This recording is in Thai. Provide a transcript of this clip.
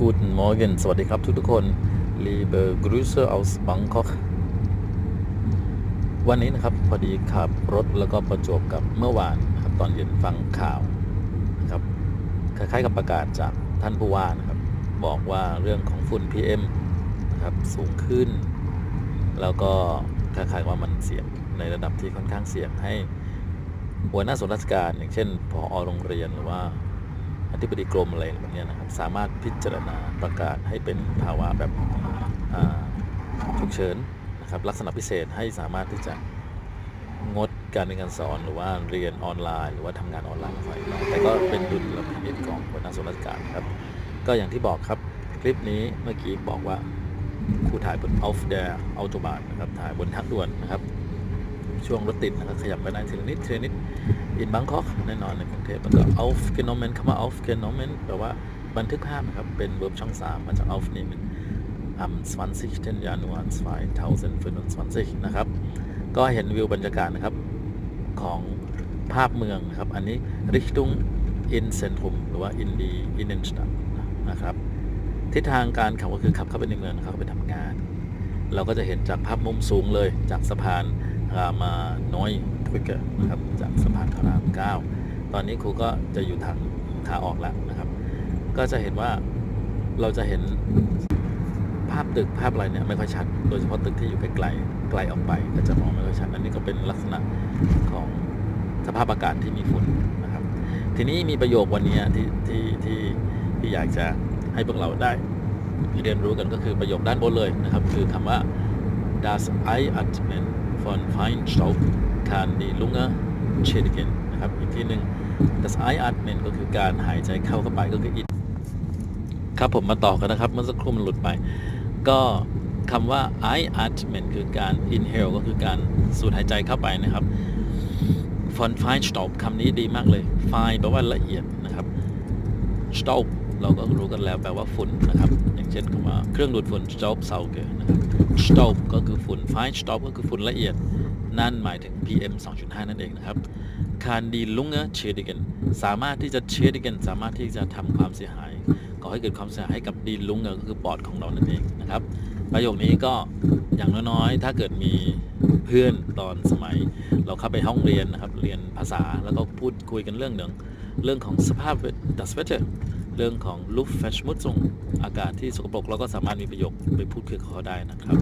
Guten Morgen สวัสดีครับทุกทุกคน Liebe Grüße aus Bangkok วันนี้นะครับ พอดีขับรถแล้วก็ประจวบกับเมื่อวานนะครับตอนเย็นฟังข่าวนะครับคล้ายๆกับประกาศจากท่านผู้ว่านะครับ บอกว่าเรื่องของฝุ่น PM นะครับสูงขึ้น แล้วก็คล้ายๆว่ามันเสี่ยงในระดับที่ค่อนข้างเสี่ยงให้หัวหน้าส่วนราชการ อย่างเช่นผอโรงเรียนหรือว่า อธิบดีกรมอะไรแบบนี้นะครับสามารถพิจารณาประกาศให้เป็นภาวะแบบฉุกเฉินนะครับลักษณะพิเศษให้สามารถที่จะงดการเรียนการสอนหรือว่าเรียนออนไลน์ หรือว่าทำงานออนไลน์ไปแต่ก็เป็นดุลพินิจของหัวหน้าส่วนราชการครับก็อย่างที่บอกครับคลิปนี้เมื่อกี้บอกว่าครูถ่ายบน Auf der Autobahn นะครับถ่ายบนทางด่วนนะครับ ช่วงรถติดนะครับขยับไปได้ทีละนิดทีละนิด in Bangkok แน่นอนในกรุงเทพแล้วก็ aufgenommen คำว่า aufgenommen แปลว่าบันทึกภาพนะครับ เป็น verb ช่อง3มาจาก aufnehmen am 20. Januar 2025นะครับ ก็เห็นวิวบรรยากาศนะครับ ของภาพเมืองนะครับ อันนี้ Richtung in Zentrum หรือว่า in die Innenstadt นะครับ ทิศทางการขับก็คือขับเข้าไปในเมืองนะครับเข้าไปทำงาน เราก็จะเห็นจากภาพมุมสูงเลยจากสะพาน รามาน้อยทริกเกอร์นะครับจากสะพานพระรามเก้าตอนนี้ครูก็จะอยู่ทางขาออกแล้วนะครับ ก็จะเห็นว่าเราจะเห็นภาพตึกภาพอะไรเนี่ยไม่ค่อยชัด โดยเฉพาะตึกที่อยู่ไกลไกลออกไป ก็จะมองไม่ค่อยชัด อันนี้ก็เป็นลักษณะของสภาพอากาศที่มีฝุ่นนะครับ ทีนี้มีประโยควันนี้ที่ที่ที่ที่อยากจะให้พวกเราได้เรียนรู้กันก็คือประโยคด้านบนเลยนะครับ คือคำว่า das Einatmen von Feinstaub kann die Lunge schädigen นะครับอีกที่หนึ่ง das Einatmen ก็คือการหายใจเข้าเข้าไปก็คือ in ครับผมมาต่อกันนะครับ เมื่อสักครู่มันหลุดไป ก็คำว่า Einatmen คือการ inhale ก็คือการสูดหายใจเข้าไปนะครับ von Feinstaub คำนี้ดีมากเลย fine แปลว่าละเอียดนะครับ Staub เราก็รู้กันแล้วแปลว่าฝุ่นนะครับ อย่างเช่นคำว่าเครื่องดูดฝุ่น Staubsauger นะครับ Staub ก็คือฝุ่น Fine Staub ก็คือฝุ่นละเอียด นั่นหมายถึง PM 2.5 นั่นเองนะครับ Kann die Lunge schädigen สามารถที่จะ schädigen สามารถที่จะทำความเสียหายก่อให้เกิดความเสียหายให้กับ die Lunge ก็คือปอดของเรานั่นเองนะครับ ประโยคนี้ก็อย่างน้อยๆ ถ้าเกิดมีเพื่อนตอนสมัย เราเข้าไปห้องเรียนนะครับ เรียนภาษาแล้วก็พูดคุยกันเรื่องหนึ่งเรื่องของสภาพ das Wetter เรื่ เรื่องของลุฟแฟชมุดส่งอากาศที่สกปรกเราก็สามารถมีประโยคไปพูดคุยกับเขาได้นะครับ